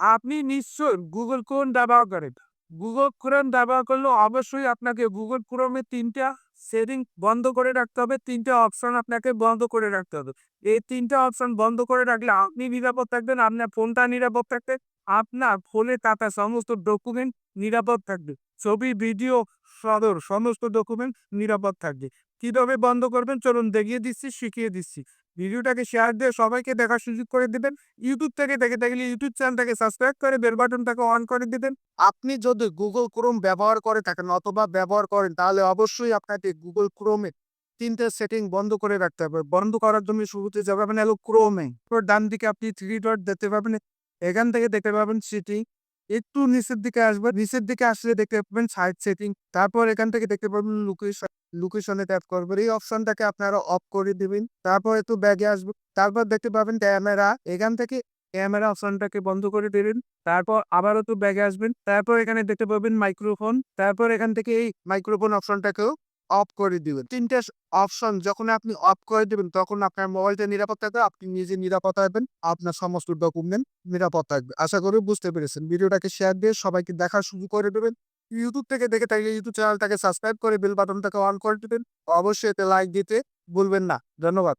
আপনি নিশ্চয় Google Chrome ব্যবহার করেন। গুগল ক্রোম ব্যবহার করলে অবশ্যই আপনাকে গুগল ক্রোমে তিনটা সেটিং বন্ধ করে রাখতে হবে, তিনটা অপশন আপনাকে বন্ধ করে রাখতে হবে। এই তিনটা অপশন বন্ধ করে রাখলে আপনি নিরাপদ থাকবেন, আপনার ফোনটা নিরাপদ থাকবে, আপনার ফোনে থাকা সমস্ত ডকুমেন্ট নিরাপদ থাকবে, ছবি ভিডিও সদর, সমস্ত ডকুমেন্ট নিরাপদ থাকবে। কীভাবে বন্ধ করবেন? চলুন দেখিয়ে দিচ্ছি, শিখিয়ে দিচ্ছি। ভিডিওটাকে শেয়ার দিয়ে সবাইকে দেখার সুযোগ করে দিবেন। ইউটিউব থেকে দেখে থাকলে ইউটিউব চ্যানেলটাকে সাবস্ক্রাইব করে বেল বাটনটাকে অন করে দিবেন। আপনি যদি গুগল ক্রোম ব্যবহার করে থাকেন অথবা ব্যবহার করেন, তাহলে অবশ্যই আপনাকে গুগল ক্রোমে তিনটে সেটিং বন্ধ করে রাখতে হবে। বন্ধ করার জন্য শুরুতে যাবেন হলো ক্রোমে ডান দিকে আপনি থ্রি ডট দেখতে পাবেন। এখান থেকে দেখতে পাবেন সেটিং একটু নিচের দিকে আসবেন। নিচের দিকে আসলে দেখতে পাবেন সাইড সেটিং তারপর এখান থেকে দেখতে পাবেন লোকেশন লোকেশনে ট্যাপ করবেন। এই অপশনটাকে আপনারা অফ করে দিবেন। তারপর একটু ব্যাগে আসবে। তারপর দেখতে পাবেন ক্যামেরা এখান থেকে ক্যামেরা অপশনটাকে বন্ধ করে দিবেন। তারপর আবারও তো ব্যাগে আসবেন। তারপর এখানে দেখতে পাবেন মাইক্রোফোন তারপর এখান থেকে এই মাইক্রোফোন অপশনটাকেও অফ করে দিবেন। তিনটে অপশন যখন আপনি অফ করে দিবেন, তখন আপনার মোবাইলটা নিরাপদ থাকবে। আপনি নিজে নিরাপদ থাকবেন। আপনার সমস্ত ডকুমেন্ট নিরাপদ থাকবে। আশা করি বুঝতে পেরেছেন। ভিডিওটাকে শেয়ার দিয়ে সবাইকে দেখা শুরু করে দেবেন। ইউটিউব থেকে দেখে থাকলে ইউটিউব চ্যানেলটাকে সাবস্ক্রাইব করে বেল বাটনটাকে অন করে দেবেন। অবশ্যই এতে লাইক দিতে ভুলবেন না। ধন্যবাদ।